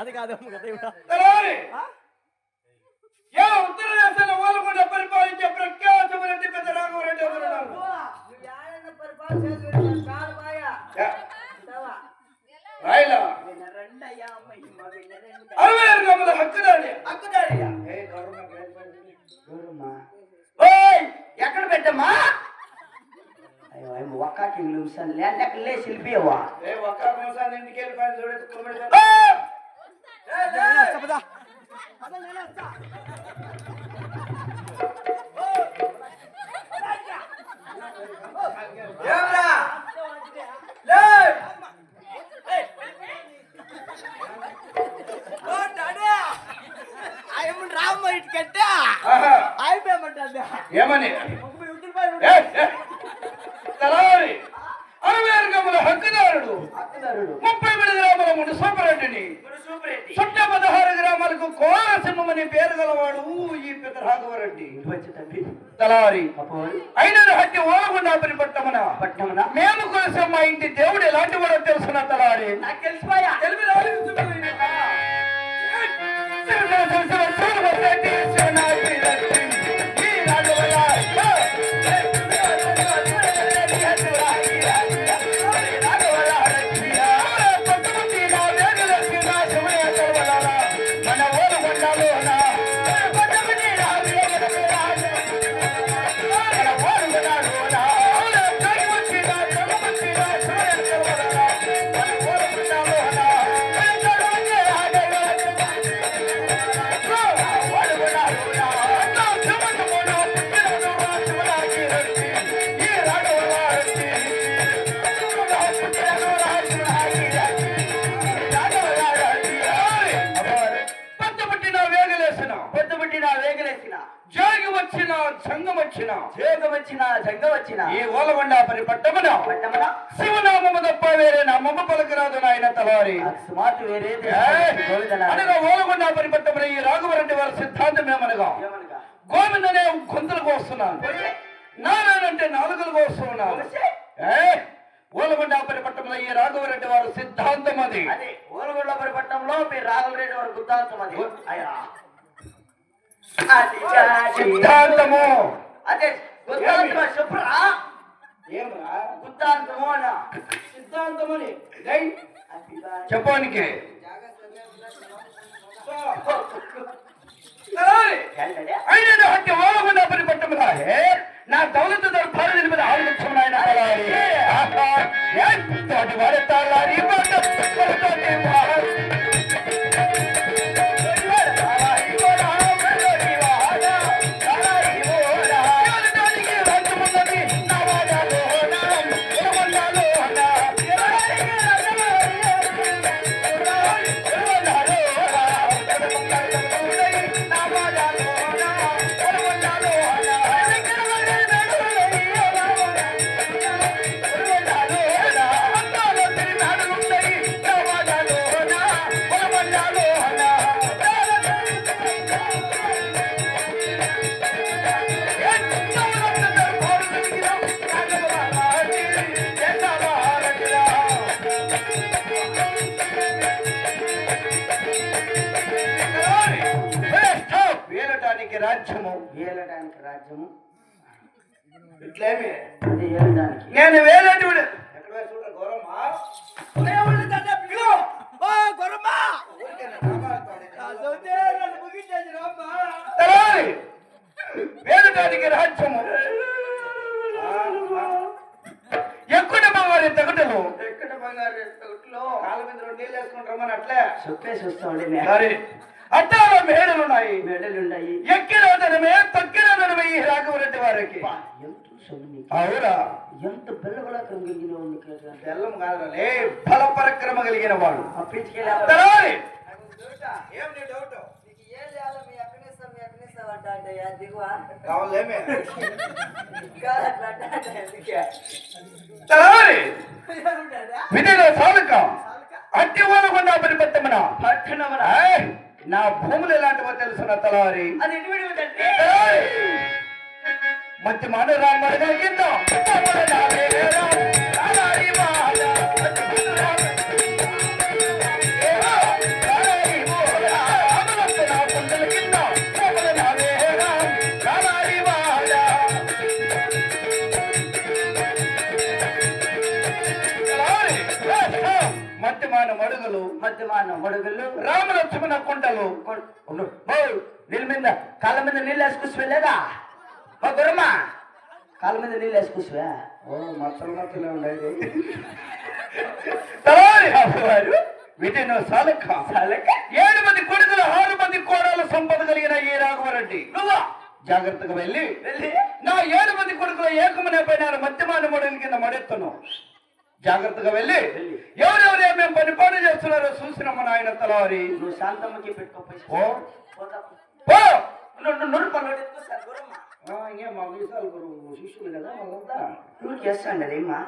అది కాదేమో కదా ఇవిడ. తలారి ఆ? ఏ ఉత్తర పరిపాలించే ప్రఖ్యాతమైనటువంటి పెద్ద రాఘవరెడ్డి రాయలా అరవై ఆరు గమల ఎక్కడ పెట్టమ్మా? ఒక్కాకి నిమిషాలు లేక ఒక్క నిమిషాన్ని ఇంటికి వెళ్ళిపోయిన చూడండి కుమ్మడి ఏమని అరవై ఆరు గమల హక్కుదారుడు ముప్పై మూడు గ్రాముల ముందు సూపరెడ్డిని సూపరెడ్డి చుట్ట పదహారు గ్రామాలకు కోరసింహమని పేరు గలవాడు ఈ పెద్ద రాఘవరెడ్డి తలారి అయిన హట్టి ఓలగుండాపని పట్టమన పట్టణమున మేము కొలిసే మా ఇంటి దేవుడు ఎలాంటి వాడో తెలుసున్న తలారి తెలిసిపోయా తెలివి ఓలగొండ పరిపట్టమున శివనామము తప్ప వేరే నామము పలకరాదు నాయన! గోవిందనా అనగా ఓలగొండ పరిపట్టమున ఈ రాఘవరెడ్డి వారి సిద్ధాంతం ఏమనగా ఏమనగా గోవింద అనే గొంతులకు వస్తున్నాను నారాయణంటే నాలుగులకు వస్తున్నాను ఓలగొండ పరిపట్టంలో ఈ రాఘవరెడ్డి వారి సిద్ధాంతం అది ఊరగొండపరి పట్టణంలో మీరు రాఘవరెడ్డి వారి గుత్తాంతం అది. సిద్ధాంతము అదే శుభ్రా ఏమరా గుత్తాంతము అన్న సిద్ధాంతమని గై అది చాటి. చెప్పానికి ఏంటంటే? ఆయన హత్య ఓలగొండ పరిపట్టమున ఏ నా దౌలత దర్బారు మీద ఆలోచించమని ఆయన తలారి. ఆహా, ఏ తోటి వారి వేలటానికి రాజ్యము. ఏలడానికి రాజ్యము. ఇట్లేమి? నేను ఎక్కడ గౌరమ్మా? వేలటానికి రాజ్యము. ఎక్కువ వారి తగటలు? కాళ్ళ మీద రెండు నీళ్ళు వేసుకుని రమ్మని అట్లే. సొక్కేసి వస్తామండి మరి అట్టాల మేడలు ఉన్నాయి మెడలు ఉన్నాయి ఎక్కిన ధనమే తక్కిన ధనమే ఈ రాఘవరెడ్డి వారికి. ఎంత సొమ్ము ఎంత బెల్లబలా కలిగిన బెల్లం కాదలే బల పరక్రమ కలిగిన వాడు అప్పించుకెళ్ళా తలారి! ఏం నీ డౌట్ నీకు ఏం చేయాలో మీ అక్కనేస్తాం మీ అక్కనేస్తాం మాట్లాడయా దిగువా కావాలేమే ఇంకా మాట్లాడే అందుకే తలవారి ఏముంటాడా? విధిలో సాలుక. అట్టి ఓనకుండా పరిపెత్తమన పట్టణమునా? ఏయ్, నా భూములు ఎలాంటివో తలవారి. మధ్య మాన రామడుగా మధ్య మాన మడుగులు మధ్యమాన మడుగులు రామలక్ష్మణ కుంటలు కొన్- ఉండు. ఓ, నీళ్ళ మీద కాళ్ళ మీద నీళ్ళు వేసుకొచ్చివే లేదా ఓ గురమ్మ కాళ్ళ మీద నీళ్ళు వేసుకొచ్చివే ఓ మచ్చలు మచ్చలే ఉండేది తలారి వారు విధిను సాలక చాలక? ఏడు మంది కొడుకులు ఆరు మంది కోడల సంపద కలిగిన ఈ రాఘవరెడ్డి నువ్వా జాగ్రత్తగా వెళ్ళి వెళ్ళి నా ఏడు మంది కొడుకులు ఏకమనే పైన మధ్యమాన మొడల కింద మడెత్తును జాగ్రత్తగా వెళ్ళి. ఎవరెవరు ఏమేం పని పనులు చేస్తున్నారో చూసినమ్మ నాయన తలవారి నువ్వు శాంతమ్మకి పెట్టుకోపోయి ఓ. పో. నూరు పనులు ఎత్తుకొస్తారు గురమ్మ. ఇంకే మా వీసాలు గురువు శిష్యులు కదా వాళ్ళంతా నువ్వు చేస్తాండి అదేమ్మా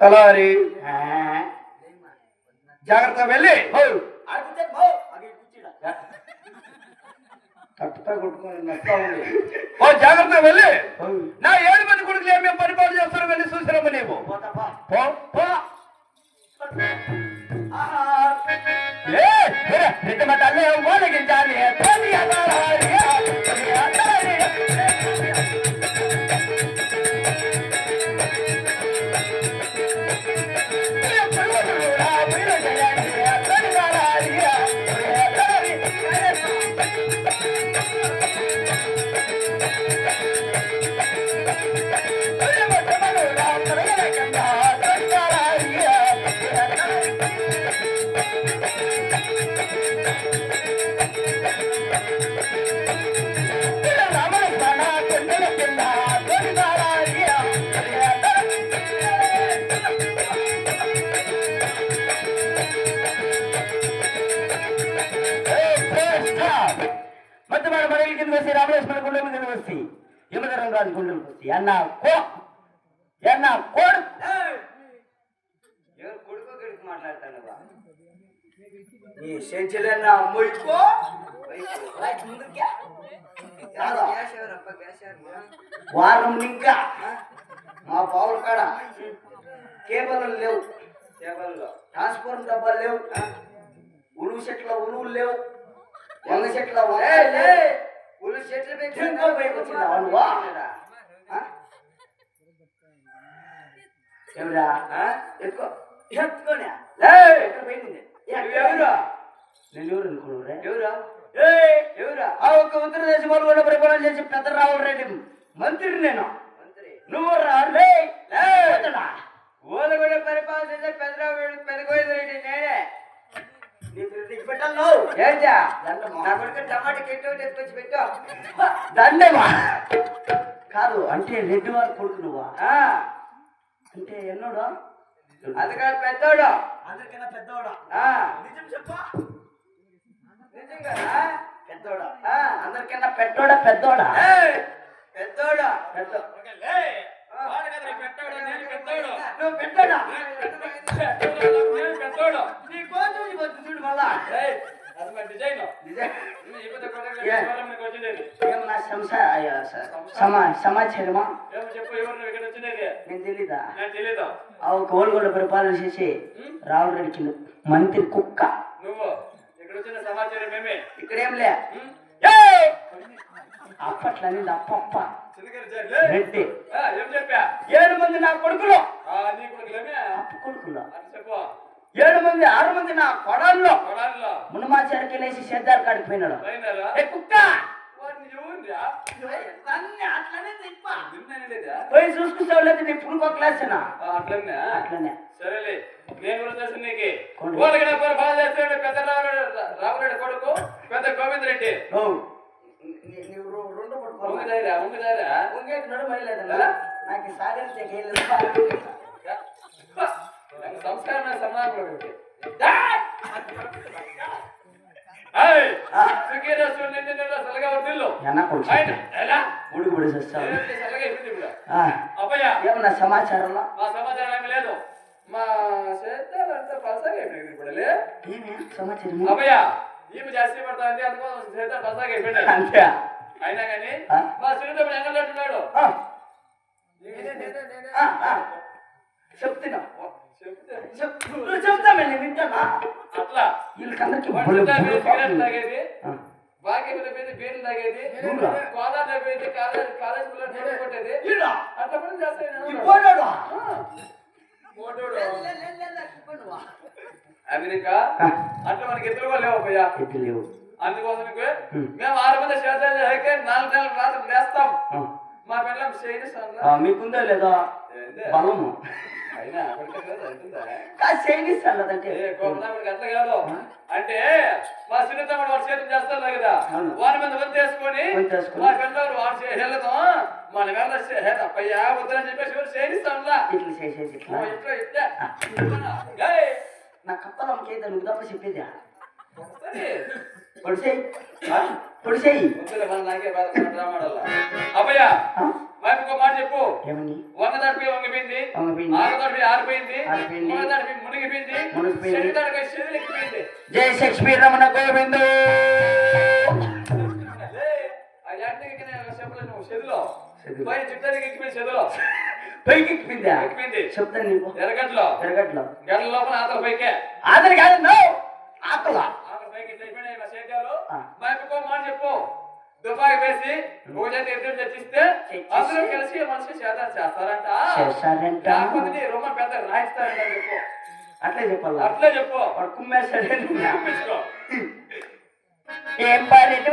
తలారి. ఆ. జాగ్రత్తగా వెళ్ళి. అడిగితే. తట్టుతా కొట్టుకొని ఉంది ఓ జాగ్రత్తగా వెళ్ళి. నా ఏడు మంది కొడుకులు ఏమేం పరిపాలన చేస్తారో వెళ్ళి చూసిరమ్మ నీవు. ఏ రితమ తల్లి ఓలగించాలి ராமேஸ்வரம் கொண்டு வந்து வசி எமதரன் ராஜ் கொண்டு வசி என்ன கோ என்ன கோடு? నీ సెంచలన్న మొయ్యకో రైట్ ముందుకే. కాదా? వారం ఇంకా మా పావుల కాడ కేబుల్ లేవు. కేబుల్లో. ట్రాన్స్ఫార్మర్ డబ్బాలు లేవు. ఉలువు చెట్ల ఉలువులు లేవు. వంద చెట్ల ఉలువు చెట్లు పెట్టి వచ్చిందా? అనువా ఎవరా ఎత్తుకో. ఎత్తుకోనే. ఎక్కడ పోయింది ఎవరు? నేను ఎవరు అనుకున్నావురా? ఎవరా? ఎవరా? ఆ ఒక్క ఉత్తరదేశం వాళ్ళు కూడా పరిపాలన చేసి పెద్ద రావుల రెడ్డి మంత్రి నేను. నువ్వు రాలే ఓలు కూడా పరిపాలన చేసే పెద్ద పెద్ద గోవింద రెడ్డి నేనే. దండమా కాదు అంటే రెడ్డి వారు కొడుకు నువ్వా? అంటే ఎన్నోడా? అది కాదు పెద్దోడు? అందరికన్నా పెద్దోడా? నిజం చెప్పా. నిజంగా? పెద్దోడా? అందరికన్నా పెద్దోడా పెద్దోడా? పెద్దోడా? పెద్ద నువ్వు పెద్దోడా? నీ వచ్చి చూడు మళ్ళా. సమాచారమా? నేను తెలీదా? ఆ ఒక ఓల్గొండ పరిపాలన చేసి రావుల రెడ్డి మంత్రి కుక్క. నువ్వు? ఇక్కడ వచ్చిన సమాచారం మేమే ఇక్కడేం లే. అప్పట్లో అనేది అప్పప్ప రెడ్డి. ఏడు మంది నా కొడుకులు. కొడుకులు? ఏడు మంది ఆరు మంది నా కొడాల్లో. మునమాచారికి లేచి సేద్దారు కాడికి పోయినాడు. పోయినారా? ఏ కుక్క! పోయి చూసుకుంటావు లేదు నీ పుణుకో క్లాసేనా అట్లనే? అట్లనే. సరేలే నేను కూడా తెలుసు నీకు. కొడు. వాళ్ళకి నా పేరు బాగా చేస్తాడు పెద్ద రావురెడ్డి కొడుకు పెద్ద గోవింద్ రెడ్డి రెండు ఉంగదారా ఉంగదారా ఉంగేటి నడు మైలేదన్నా నాకు కేలేదు సంస్కారం అయిపోయింది అబ్బయ్య. ఏమన్నా సమాచారం ఏమీ లేదు. మా సేద్యాలంతా పలసగా అయిపోయింది ఇప్పుడు సమాచారం అబ్బయ్య ఈమె జాస్తి పడుతుంది అందుకోసం సేద్యాలు పలసగా అయిపోయినాయి. అంతే. అయినా కానీ? మా ఆ, ఆ, ఆ. చెప్తున్నా. చెప్తే చెప్- నువ్వు చెప్తామని వింటానా అట్లా. వీళ్ళకందరికి వంట బలు తాగేది, ఆ, అయిపోయింది బీర్లు తాగేది? గోదావరి అయిపోయింది కాలేజ్ కాలేజ్ పిల్లలు కొట్టేది. ఈడ, అట్లా చేస్తాడు ఈ పోరాడు. అమెరికా? ఆ, అట్లా మనకి ఎదురు కూడా లేవు భయ్యా లేవు. అందుకోసం హ్మ్. మేము ఆరు మంది శాతాలు చేస్తే నాలుగు నెలలు రాత్రి వేస్తాం ఆ, మా పిల్లలు చేయని ఆ, మీకుందా లేదా? బలము. చైనీస్ అన్నదంటే. అట్లా కాదు. అంటే మా సునీతమ్మ వాడు చేతులు చేస్తారు కదా. వారి మీద వంతు వేసుకొని. మా పిల్లలు వాడు చేయలేదాం మన వెళ్ళ తప్పయ్యా వద్దని చెప్పేసి ఎవరు చేయనిస్తాంలా ఇట్లా చేసేది ఇట్లా. ఇట్లా నా కప్పలమ్మకి నువ్వు తప్ప చెప్పేదా. పొడిసేయి. పొడిసేయి. మన నాకే ఇంకో మాట చెప్పు. ఏమని వంగ తడిపి వంగిపోయింది. వంగిపోయింది. ఆరు తడిపి ఆరిపోయింది. మునగ తడిపి మునిగిపోయింది. చెడు తడిపి చెదులు ఎక్కిపోయింది. జై షేక్స్పియర్ రమణ గోవిందు. చెదులో చుట్టానికి ఎక్కిపోయింది చెదులో పైకి ఎక్కిపోయిందా? ఎక్కిపోయింది. చెప్తాను నీకు. ఎరగట్లో తిరగట్లో గంటల లోపల ఆతల పైకే. ఆదరి కాదు నో ఆకల ఆతల పైకి ఇట్లా అయిపోయినాయి మా సేద్యాలు ఆ. మా ఇంకో మాట చెప్పు దుబాయ్ వేసి చేతి ఎదురు చర్చిస్తే? అందరూ కలిసి మనిషి సేదాలు చేస్తారంట. చేస్తారంట. లేకపోతే నీ రొమ్మ పెద్ద రాయిస్తారంట చెప్పు. అట్లే చెప్పాలా? అట్లే చెప్పు. కుమ్మేస్తాడే. ఏం పాడేటి